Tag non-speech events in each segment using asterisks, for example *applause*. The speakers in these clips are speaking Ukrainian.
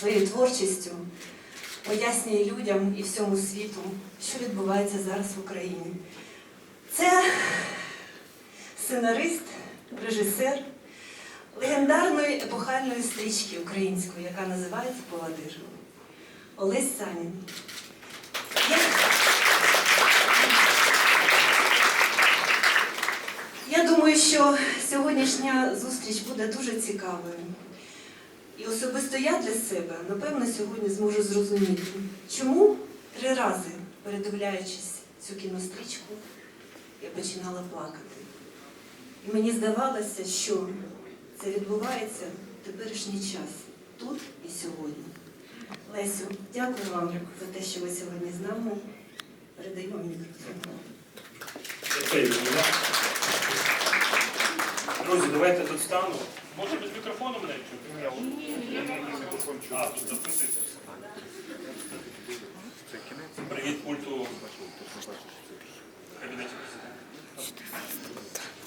своєю творчістю пояснює людям і всьому світу, що відбувається зараз в Україні. Це сценарист, режисер легендарної епохальної стрічки української, яка називається Повадижево. Олесь Санін. Я... Я думаю, що сьогоднішня зустріч буде дуже цікавою. І особисто я для себе, напевно, сьогодні зможу зрозуміти, чому три рази, передивляючись цю кінострічку, я починала плакати. І мені здавалося, що це відбувається в теперішній час, тут і сьогодні. Лесю, дякую вам за те, що ви сьогодні з нами. Передаю вам мікрофон. Друзі, давайте тут стану. Може без мікрофону мене чути? А, тут запуститься. Привіт пульту кабінеті президента.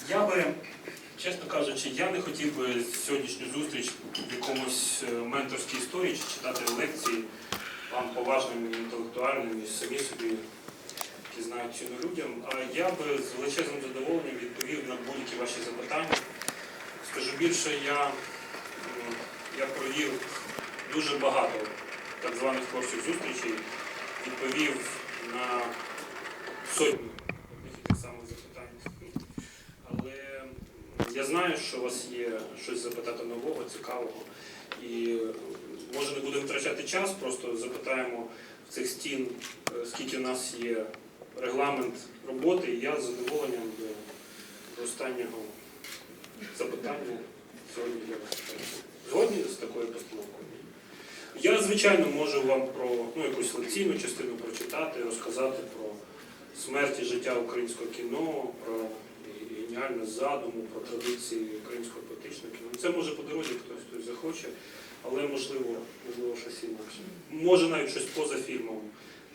Я би, чесно кажучи, я не хотів би сьогоднішню зустріч в якомусь е, менторській історії чи читати лекції вам поважним і інтелектуальним і самі собі які знають ціну людям. А я би з величезним задоволенням відповів на будь-які ваші запитання. Скажу більше, я, я провів дуже багато так званих творчих зустрічей, відповів на сотні одних і тих самих запитань. Але я знаю, що у вас є щось запитати нового, цікавого. І може не будемо втрачати час, просто запитаємо в цих стін, е, скільки у нас є регламент роботи, і я з задоволенням до, до останнього запитання сьогодні для вас. Згодні з такою постановкою? Я, звичайно, можу вам про ну, якусь лекційну частину прочитати, розказати про смерть і життя українського кіно, про геніальну задуму, про традиції українського поетичного кіно. Це може по дорозі хтось хтось захоче, але можливо, можливо щось інакше. Може навіть щось поза фільмом.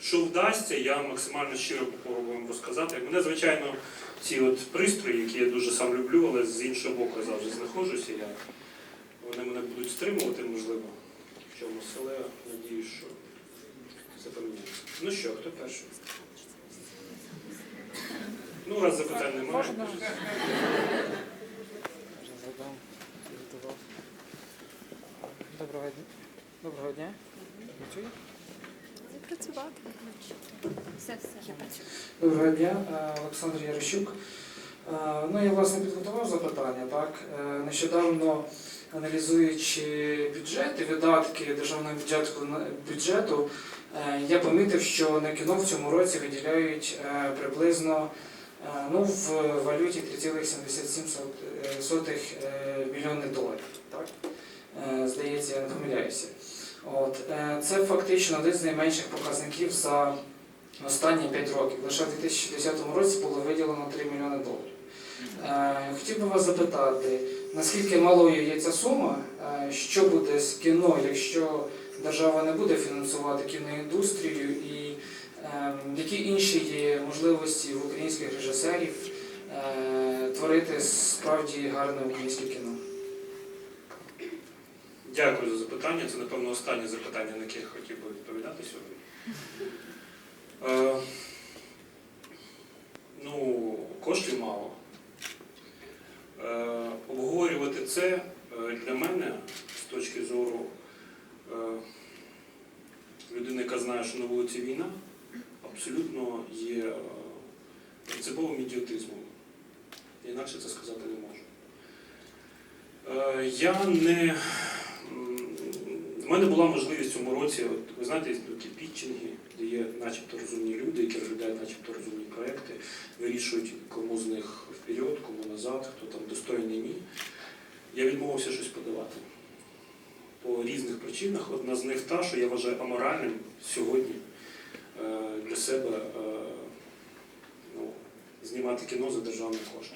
Що вдасться, я максимально щиро попробую вам розказати. Мене, звичайно, ці от пристрої, які я дуже сам люблю, але з іншого боку я завжди знаходжуся. Я, вони мене будуть стримувати, можливо, в чомусь, але надіюсь, що це поміняється. Ну що, хто перший? Ну, раз запитань немає. Доброго дня. Доброго дня. Запрацювати. Все, все. Доброго дня, е, Олександр Ярощук. Е, Ну, я власне підготував запитання. Так? Е, Нещодавно аналізуючи бюджет і видатки державного бюджету, бюджету я помітив, що на кіно в цьому році виділяють приблизно ну, в валюті 3,77 е, мільйони доларів. Так? Здається, я не помиляюся. От. е, Це фактично один з найменших показників за останні 5 років. Лише в 2010 році було виділено 3 мільйони доларів. Е, Хотів би вас запитати, наскільки малою є ця сума, Е, що буде з кіно, якщо держава не буде фінансувати кіноіндустрію, і які інші є можливості в українських режисерів творити справді гарне українське кіно? Дякую за запитання. Це, напевно, останнє запитання, на яке я хотів би відповідати сьогодні. Е, ну, коштів мало. Е, обговорювати це е, для мене з точки зору людини, яка знає, що на вулиці війна, абсолютно є принциповим ідіотизмом. Інакше це сказати не можу. Я не. Мене була можливість в цьому році, от, ви знаєте, такі пітчинги, де є начебто розумні люди, які розглядають начебто розумні проекти, вирішують, кому з них вперед, кому назад, хто там достойний ні. Я відмовився щось подавати. По різних причинах. Одна з них та, що я вважаю аморальним сьогодні е, для себе е, ну, знімати кіно за державний кошт.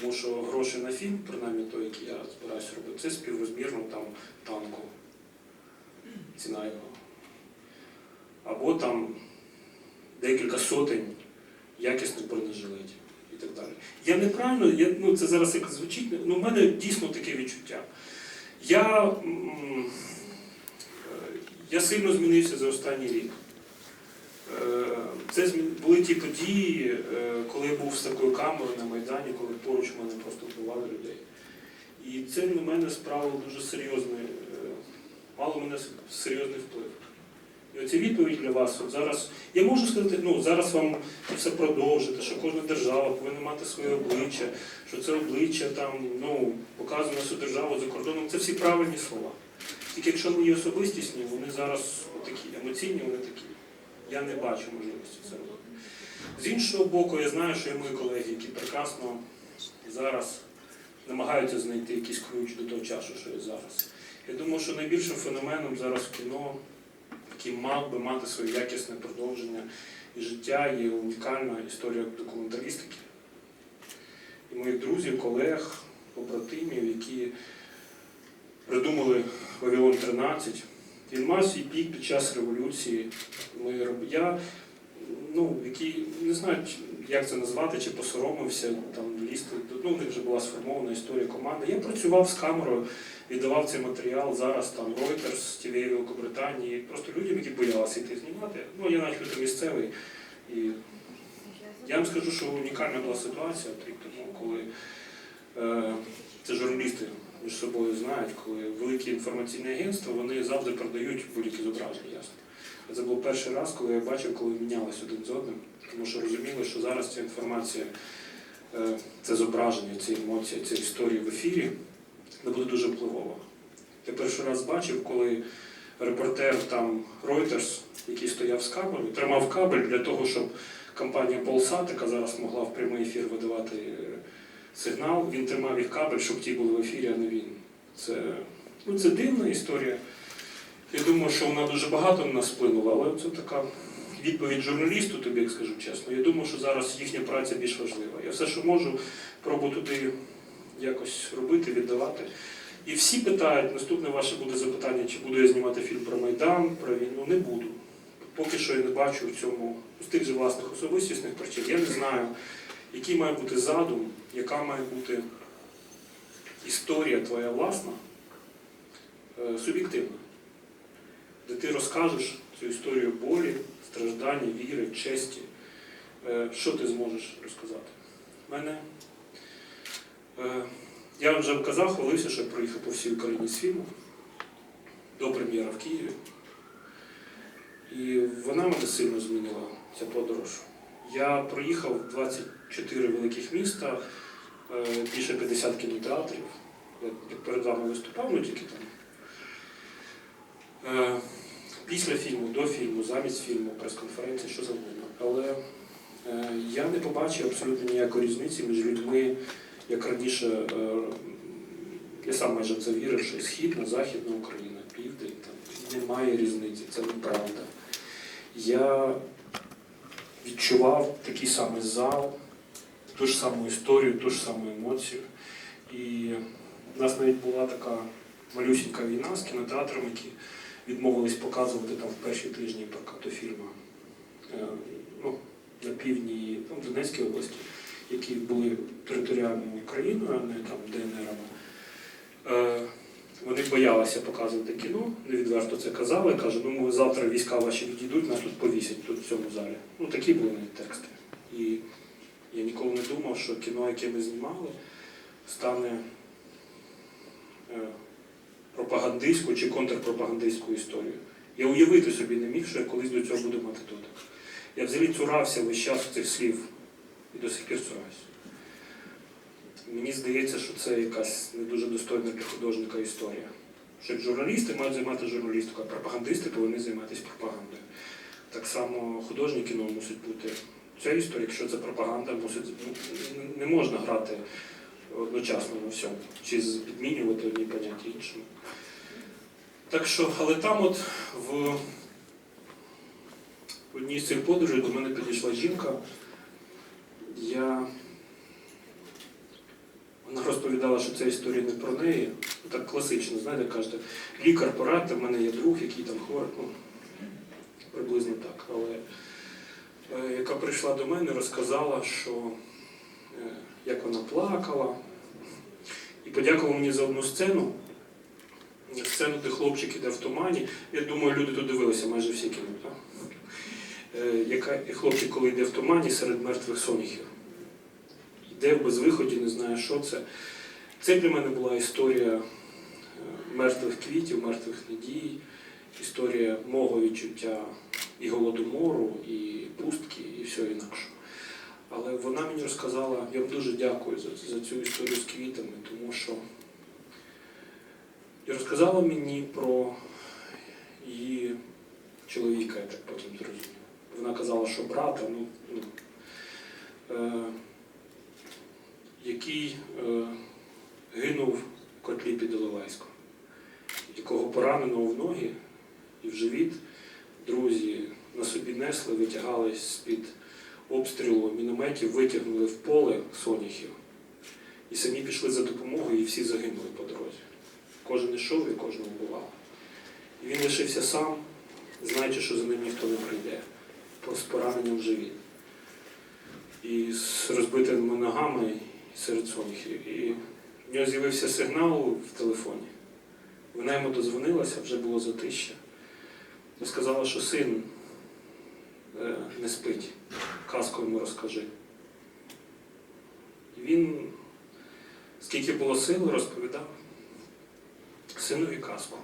Тому що гроші на фільм, принаймні той, який я збираюся робити, це співрозмірно там танку. Ціна його. Або там декілька сотень якісних бронежилетів і так далі. Я неправильно, я, ну, це зараз як звучить, ну, в мене дійсно таке відчуття. Я Я сильно змінився за останній рік. Е, Це були ті події, е, коли я був з такою камерою на Майдані, коли поруч мене просто вбивали людей. І це на мене справило дуже серйозний, е, мало мене серйозний вплив. І оці відповідь для вас от зараз. Я можу сказати, ну зараз вам все продовжити, що кожна держава повинна мати своє обличчя, що це обличчя там ну показує всю державу за кордоном. Це всі правильні слова. Тільки якщо мої особистісні, вони зараз такі емоційні, вони такі. Я не бачу можливості це робити. З іншого боку, я знаю, що є мої колеги, які прекрасно зараз намагаються знайти якийсь ключ до того часу, що є зараз. Я думаю, що найбільшим феноменом зараз в кіно, який мав би мати своє якісне продовження і життя, є унікальна історія документалістики. І моїх друзів, колег, побратимів, які придумали Вавилон 13. Він мав свій пік під час революції. Ми, я, ну, який, не знаю, як це назвати, чи посоромився там лізти. Ну, в них вже була сформована історія команди. Я працював з камерою, віддавав цей матеріал зараз там Reuters, TV Великобританії, просто людям, які боялися йти знімати. Ну, я навіть люди місцевий. І я вам скажу, що унікальна була ситуація тому, коли е, це журналісти між собою знають, коли великі інформаційні агентства вони завжди продають будь-які зображення, ясно. Це був перший раз, коли я бачив, коли мінялися один з одним, тому що розуміли, що зараз ця інформація, е, це зображення, ці емоції, ця історія в ефірі не буде дуже впливова. Я перший раз бачив, коли репортер там Reuters, який стояв з кабелем, тримав кабель для того, щоб компанія Polsat, яка зараз могла в прямий ефір видавати е, сигнал, він тримав їх кабель, щоб ті були в ефірі, а не він. Це, ну, це дивна історія. Я думаю, що вона дуже багато на нас вплинула, але це така відповідь журналісту, тобі як скажу чесно. Я думаю, що зараз їхня праця більш важлива. Я все, що можу, пробую туди якось робити, віддавати. І всі питають, наступне ваше буде запитання, чи буду я знімати фільм про Майдан, про війну. Не буду. Поки що я не бачу в цьому з тих же власних особистісних причин. Я не знаю, який має бути задум, яка має бути історія твоя власна, е, суб'єктивна, де ти розкажеш цю історію болі, страждання, віри, честі. Е, Що ти зможеш розказати? Мене, е, я вже казав, хвалився, що я проїхав по всій Україні з фільмом до прем'єра в Києві. І вона мене сильно змінила, ця подорож. Я проїхав 24 великих міста, е, більше 50 кінотеатрів. Я перед вами виступав, ну тільки там. Е, Після фільму, до фільму, замість фільму, прес-конференції, що завгодно. Але е, я не побачив абсолютно ніякої різниці між людьми, як раніше, я сам майже в це вірив, що Східна, Західна Україна, Південь, там немає різниці, це неправда. Я відчував такий самий зал, ту ж саму історію, ту ж саму емоцію. І в нас навіть була така малюсінька війна з кінотеатром, які відмовились показувати там в перші тижні прокату фільму е, ну, на півдні ну, в Донецькій області, які були територіальною Україною, а не там ДНРами. Е, Вони боялися показувати кіно, невідверто це казали. Каже, ну ми завтра війська ваші відійдуть, нас тут повісять тут в цьому залі. Ну такі були навіть тексти. І я ніколи не думав, що кіно, яке ми знімали, стане е, пропагандистською чи контрпропагандистською історією. Я уявити собі не міг, що я колись до цього буду мати дотик. Я взагалі цурався весь час цих слів і до сих пір цураюся. Мені здається, що це якась не дуже достойна для художника історія. Що журналісти мають займатися журналістикою, а пропагандисти повинні займатися пропагандою. Так само художнє кіно мусить бути. Ця історія, якщо це пропаганда, мусить ну, не можна грати одночасно на всьому, чи підмінювати одні поняття іншими. Так що, але там от в одній з цих подорожей до мене підійшла жінка. Я вона розповідала, що ця історія не про неї. Так класично, знаєте, кажете, лікар порадьте, в мене є друг, який там хворий. Ну, приблизно так. Але яка прийшла до мене, розказала, що е, як вона плакала, і подякувала мені за одну сцену, сцену, де хлопчик іде в тумані. Я думаю, люди тут дивилися майже всі кіно. Так? Е, хлопчик, коли йде в тумані серед мертвих соняхів. Йде в безвиході, не знає, що це. Це для мене була історія е, мертвих квітів, мертвих надій, історія мого відчуття і голодомору, і пустки, і всього інакшого. Але вона мені розказала, я вам дуже дякую за, за цю історію з квітами, тому що і розказала мені про її чоловіка, я так потім зрозумів. Вона казала, що брата, ну, ну е, який е, гинув в котлі під Іловайськом, якого пораненого в ноги і в живіт друзі на собі несли, витягали з-під обстрілу мінометів, витягнули в поле соняхів і самі пішли за допомогою, і всі загинули по дорозі. Кожен йшов і кожного бувало. І він лишився сам, знаючи, що за ним ніхто не прийде, з пораненням в живіт. І з розбитими ногами серед соняхів. І в нього з'явився сигнал в телефоні. Вона йому дозвонилася, вже було затища. І сказала, що син е, не спить. Казку йому розкажи. І він, скільки було сили, розповідав синові казку.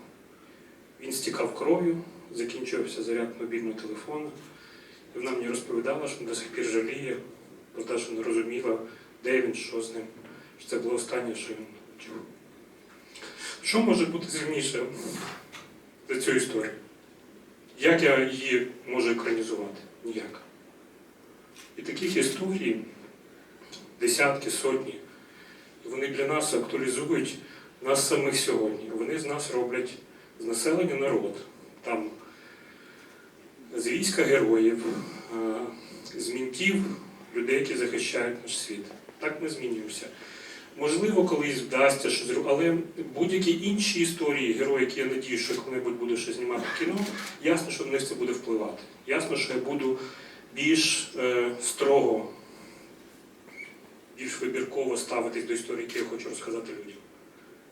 Він стікав кров'ю, закінчився заряд мобільного телефону. І вона мені розповідала, що до сих пір жаліє про те, що не розуміла, де він, що з ним. Що це було останнє, що він чув. Що може бути сильніше за цю історію? Як я її можу екранізувати? Ніяк. І таких історій десятки, сотні. І вони для нас актуалізують нас самих сьогодні. Вони з нас роблять з населення народ. Там з війська героїв, з мінтів, людей, які захищають наш світ. Так ми змінюємося. Можливо, колись вдасться щось але будь-які інші історії, герої, які я надію, що коли-небудь буду щось знімати кіно, ясно, що на них це буде впливати. Ясно, що я буду більш е, строго, більш вибірково ставитись до історії, які я хочу розказати людям.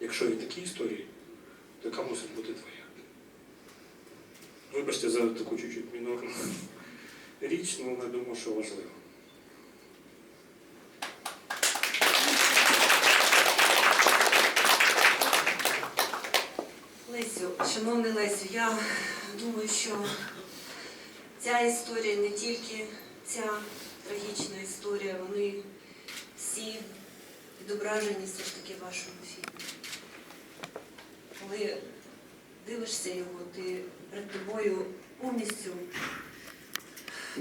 Якщо є такі історії, то яка мусить бути твоя? Вибачте за таку чуть-чуть мінорну річ, але я думаю, що важливо. Лесю, шановний Лесю, я думаю, що ця історія не тільки ця трагічна історія, вони всі відображені все ж таки в вашому фільмі. Коли дивишся його, ти перед тобою повністю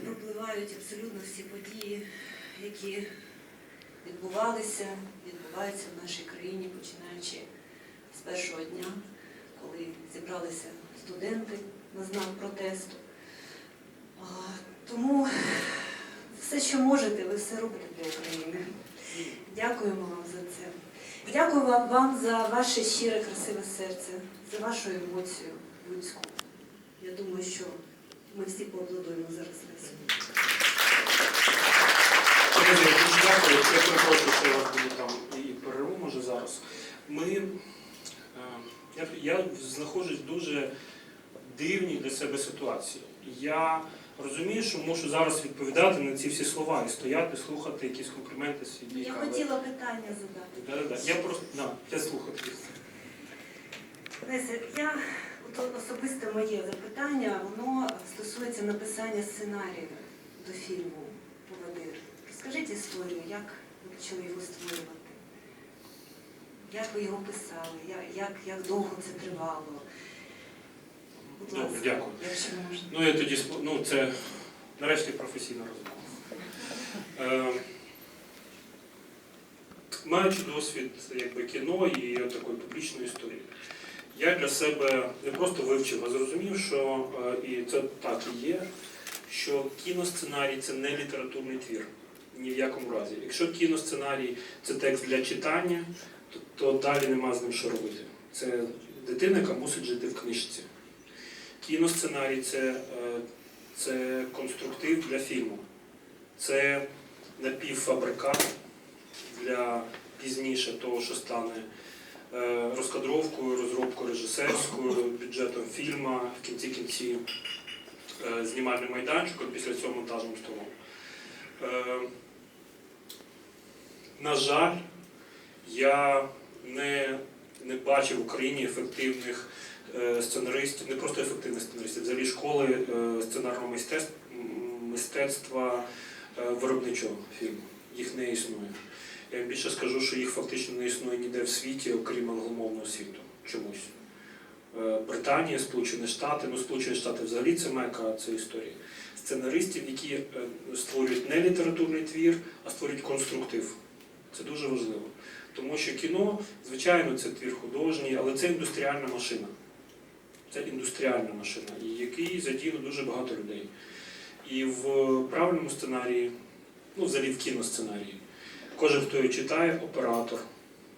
пропливають абсолютно всі події, які відбувалися, відбуваються в нашій країні, починаючи з першого дня коли зібралися студенти на знак протесту. Тому все, що можете, ви все робите для України. Дякуємо вам за це. Дякую вам, за ваше щире, красиве серце, за вашу емоцію людську. Я думаю, що ми всі поаплодуємо зараз. Друзі, дуже дякую. Я перепрошую, що я вас буду там і перерву, може зараз. Ми, я, я знаходжусь в дуже дивній для себе ситуації. Я розумію, що мушу зараз відповідати на ці всі слова і стояти, слухати якісь компліменти собі. Я хотіла питання задати. Да, да, да. Я просто да, я слухаю. Леся, я от особисте моє запитання, воно стосується написання сценарію до фільму Поводир. Розкажіть історію, як ви почали його створювати? Як ви його писали? Як, як, довго це тривало? Будь Добре, ласка, дякую. якщо можна. Ну, я тоді ну, це нарешті професійна розмова. *laughs* Е, маючи досвід якби, кіно і такої публічної історії, я для себе не просто вивчив, а зрозумів, що е, і це так і є, що кіносценарій це не літературний твір. Ні в якому разі. Якщо кіносценарій це текст для читання, то, то далі нема з ним що робити. Це дитина, яка мусить жити в книжці. Кіносценарій це, е, це конструктив для фільму. Це напівфабрикат для пізніше того, що стане е, розкадровкою, розробкою режисерською, бюджетом фільму, в кінці кінці е, знімальним майданчиком, після цього монтажним столом. На жаль, я не, не бачив в Україні ефективних е, сценаристів, не просто ефективних сценаристів, взагалі школи е, сценарного мистецтва, мистецтва виробничого фільму. Їх не існує. Я більше скажу, що їх фактично не існує ніде в світі, окрім англомовного світу. Чомусь. Е, Британія, Сполучені Штати, ну Сполучені Штати взагалі це мека це історії. Сценаристів, які створюють не літературний твір, а створюють конструктив. Це дуже важливо. Тому що кіно, звичайно, це твір художній, але це індустріальна машина. Це індустріальна машина, і який задіяно дуже багато людей. І в правильному сценарії, ну взагалі в кіносценарії, кожен, хто його читає, оператор,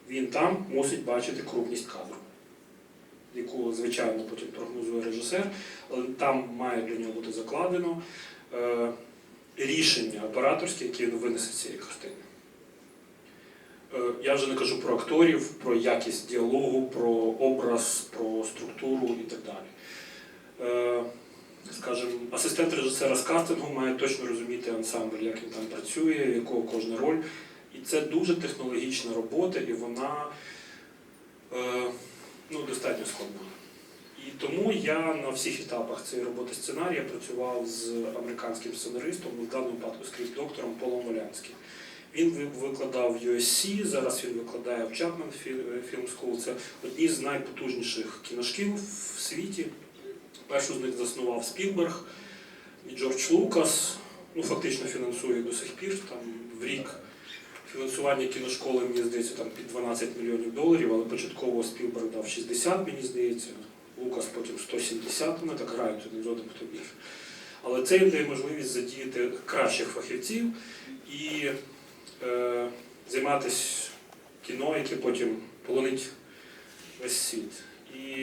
він там мусить бачити крупність кадру, яку, звичайно, потім прогнозує режисер, але там має для нього бути закладено е, рішення операторське, яке він винесе з цієї картини. Е, Я вже не кажу про акторів, про якість діалогу, про образ, про структуру і так далі. Е, асистент режисера з кастингу має точно розуміти ансамбль, як він там працює, якого кожна роль. І це дуже технологічна робота, і вона е, ну, достатньо складна. І тому я на всіх етапах цієї роботи сценарія працював з американським сценаристом, в даному випадку скрипт-доктором Полом Валянським. Він викладав в USC, зараз він викладає в Chapman Fi- Film School. Це одні з найпотужніших кіношкіл в світі. Першу з них заснував Спілберг і Джордж Лукас. Ну, фактично фінансує до сих пір. Там в рік фінансування кіношколи, мені здається, там під 12 мільйонів доларів, але початково Спілберг дав 60, мені здається. Лукас потім 170, вони так грають один з одним хто більше. Але це їм дає можливість задіяти кращих фахівців і е, займатися кіно, яке потім полонить весь світ. І